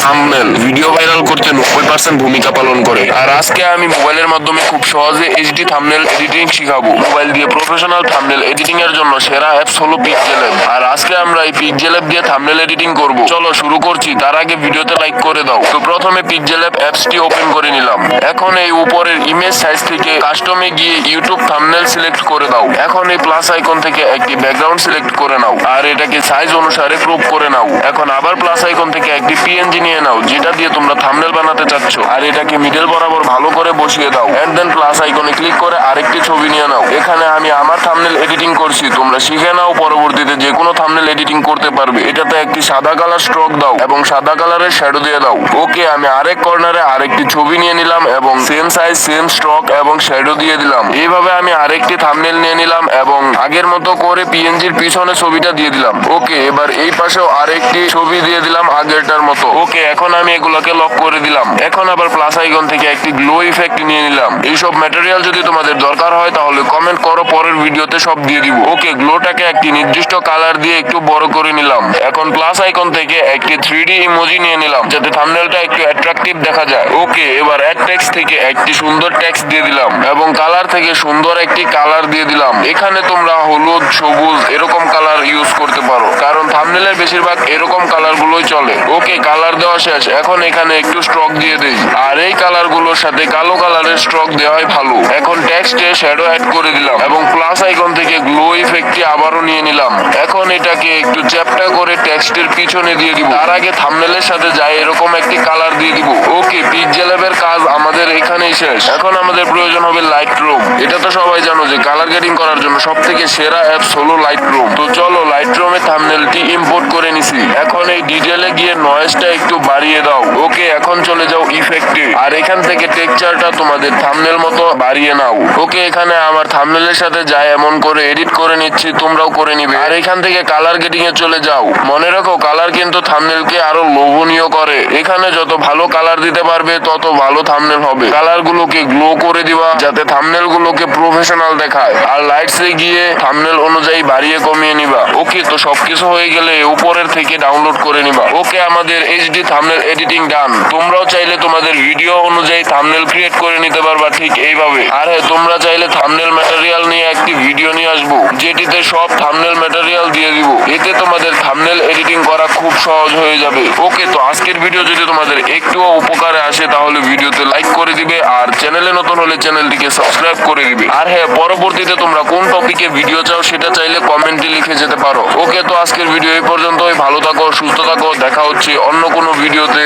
Thumbnail video viral করতে নব্বই percent ভূমিকা পালন করে। আর আজকে আমি মোবাইলের মাধ্যমে খুব সহজে এইচডি থাম্বনেল এডিটিং শিখাবো। মোবাইল দিয়ে প্রফেশনাল থাম্বনেল এডিটিং এর জন্য সেরা অ্যাপস হলো পিকজেল আর আজকে আমরা এই পিকজেল অ্যাপ দিয়ে থাম্বনেল এডিটিং করব। চলো শুরু করছি। তার আগে ভিডিওতে লাইক করে দাও। তো প্রথমে পিকজেল অ্যাপ অ্যাপসটি ওপেন করে নিলাম। এখন এই উপরের ইমেজ সাইজ থেকে কাস্টমে গিয়ে ইউটিউব থাম্বনেল সিলেক্ট করে দাও। এখন এই প্লাস আইকন থেকে একটি ব্যাকগ্রাউন্ড সিলেক্ট করে নাও। আর এটাকে সাইজ অনুসারে ক্রপ করে নাও। এখন আবার প্লাস আইকন থেকে একটি পিএনজি নিয়ে নাও, যেটা দিয়ে তোমরা থামনেল বানাতে চাচ্ছ। আর এটাকে মিডল বরাবর ভালো করে বসিয়ে দাও। এন্ড দেন প্লাস আইকনে ক্লিক করে আরেকটি ছবি নিয়ে নাও। এখানে আমি আমার থাম্বনেল এডিটিং করছি। তোমরা শিখে নাও পরবর্তীতে যে কোনো থাম্বনেল এডিটিং করতে পারবে। এটাতে একটি সাদা কালার স্ট্রোক দাও এবং সাদা কালারের শ্যাডো দিয়ে দাও। ওকে আমি আরেক কর্নারে আরেকটি ছবি নিয়ে নিলাম এবং সেম সাইজ সেম স্ট্রোক এবং শ্যাডো দিয়ে দিলাম। এইভাবে আমি আরেকটি থামনেল নিয়ে নিলাম এবং আগের মতো করে পিএনজির পিছনে ছবিটা দিয়ে দিলাম। ওকে এবার এই পাশেও আরেকটি ছবি দিয়ে দিলাম আগেরটার মতো। ওকে এখন আমি এগুলোকে লক করে দিলাম। এখন আবার প্লাস আইকন থেকে একটি গ্লো ইফেক্ট নিয়ে নিলাম। এইসব ম্যাটেরিয়াল যদি তোমাদের দরকার হয়, তাহলে কমেন্ট করো, পরের ভিডিওতে সব দিয়ে দিব। ওকে গ্লোটাকে একটি নির্দিষ্ট কালার দিয়ে একটু বড় করে নিলাম। এখন প্লাস আইকন থেকে একটি থ্রি ডি ইমোজি নিয়ে নিলাম, যাতে থাম্বনেলটা একটু অ্যাট্রাকটিভ দেখা যায়। ওকে, এবার অ্যাড টেক্সট থেকে একটি সুন্দর টেক্সট দিয়ে দিলাম এবং কালার থেকে সুন্দর একটি কালার দিয়ে দিলাম। এখানে তোমরা হলুদ, সবুজ এরকম কালার ইউজ করতে থাম্বনেলের বেশিরভাগ এরকম কালার গুলোই চলে। ওকে কালার দেওয়া শেষ। এখন এখানে একটু স্ট্রক দিয়ে দেই। আর এই কালারগুলোর সাথে কালো কালারের স্ট্রক দেওয়াই ভালো। এখন টেক্সটে শ্যাডো অ্যাড করে দিলাম এবং প্লাস আইকন থেকে গ্লো ইফেক্টটি আবারও নিয়ে নিলাম। এখন এটাকে একটু চ্যাপটা করে টেক্সটের পিছনে দিয়ে দিব। তার আগে থামনেলের সাথে যায় এরকম একটি কালার দিয়ে দিব। ওকে পিকজেলেবের কাজ আমাদের এখানেই শেষ। এখন আমাদের প্রয়োজন হবে লাইট রুম এটা তো সবাই জানো যে কালার গ্রেডিং করার জন্য সব থেকে সেরা অ্যাপস হলো লাইট রুম তো চলো রুমে ইম্পোর্ট করে নিছি। এখন এই ডিটেলে গিয়ে নয়েজটা একটু বাড়িয়ে দাও। ওকে, এখন চলে যাও ইফেক্টে আর এখান থেকে টেক্সচারটা তোমাদের থাম্বনেল মতো বাড়িয়ে নাও। ওকে, এখানে আমার থাম্বনেলের সাথে যায় এমন করে এডিট করে নিচ্ছি, তোমরাও করে নিবে। আর এখান থেকে কালার গ্রেডিং এ চলে যাও। মনে রাখো কালার কিন্তু থাম্বনেলকে আরও লোভনীয় করে। এখানে যত ভালো কালার দিতে পারবে, তত ভালো থাম্বনেল হবে। কালার গুলোকে গ্লো করে দিবা, যাতে থাম্বনেল গুলোকে প্রফেশনাল দেখায়। আর লাইটস এ গিয়ে থামনেল অনুযায়ী বাড়িয়ে কমিয়ে নিবা। ওকে, তো সবকিছু হয়ে গেলে উপরের থেকে ডাউনলোড করে নিবা। ওকে, আমাদের এইচডি থাম্বনেল এডিটিং ডান তোমরাও চাইলে তোমাদের ভিডিও অনুযায়ী থামনেল ক্রিয়েট করে নিতে পারবা ঠিক এইভাবে। আর হ্যাঁ তোমরা চাইলে থামনেল ম্যাটেরিয়াল নিয়ে একটি ভিডিও নিয়ে আসব, যেটিতে সব থামনেল ম্যাটেরিয়াল দিয়ে দিব। এতে তোমাদের থামনেল এডিটিং করা খুব সহজ হয়ে যাবে। ওকে তো আজকের ভিডিও যদি তোমাদের একটুও উপকারে আসে, তাহলে ভিডিওতে লাইক করে দিবে আর চ্যানেলে নতুন হলে চ্যানেলটিকে সাবস্ক্রাইব করে দিবে। আর হ্যাঁ পরবর্তীতে তোমরা কোন টপিকে ভিডিও চাও, সেটা চাইলে কমেন্টে লিখে যেতে পারো। ওকে তো আজকের ভিডিও এই পর্যন্তই। ভালো থাকো, সুস্থ থাকো, দেখা হচ্ছে অন্য কোনো ভিডিওতে